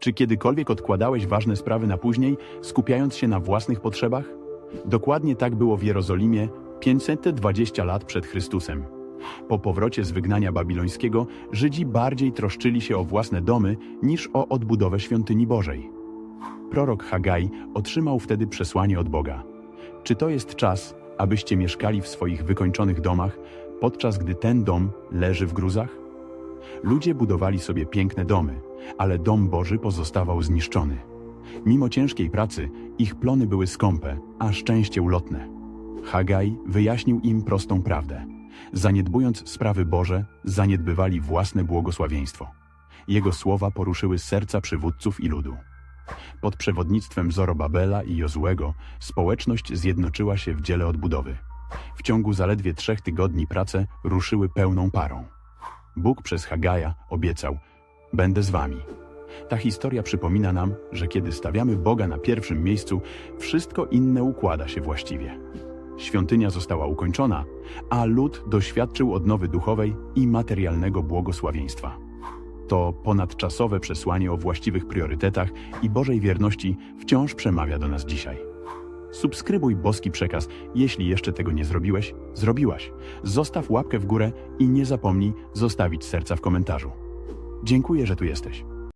Czy kiedykolwiek odkładałeś ważne sprawy na później, skupiając się na własnych potrzebach? Dokładnie tak było w Jerozolimie 520 lat przed Chrystusem. Po powrocie z wygnania babilońskiego Żydzi bardziej troszczyli się o własne domy niż o odbudowę świątyni Bożej. Prorok Hagaj otrzymał wtedy przesłanie od Boga. Czy to jest czas, abyście mieszkali w swoich wykończonych domach, podczas gdy ten dom leży w gruzach? Ludzie budowali sobie piękne domy, ale dom Boży pozostawał zniszczony. Mimo ciężkiej pracy, ich plony były skąpe, a szczęście ulotne. Hagaj wyjaśnił im prostą prawdę. Zaniedbując sprawy Boże, zaniedbywali własne błogosławieństwo. Jego słowa poruszyły serca przywódców i ludu. Pod przewodnictwem Zorobabela i Jozłego społeczność zjednoczyła się w dziele odbudowy. W ciągu zaledwie trzech tygodni prace ruszyły pełną parą. Bóg przez Hagaja obiecał: Będę z wami. Ta historia przypomina nam, że kiedy stawiamy Boga na pierwszym miejscu, wszystko inne układa się właściwie. Świątynia została ukończona, a lud doświadczył odnowy duchowej i materialnego błogosławieństwa. To ponadczasowe przesłanie o właściwych priorytetach i Bożej wierności wciąż przemawia do nas dzisiaj. Subskrybuj Boski Przekaz, jeśli jeszcze tego nie zrobiłeś, zrobiłaś. Zostaw łapkę w górę i nie zapomnij zostawić serca w komentarzu. Dziękuję, że tu jesteś.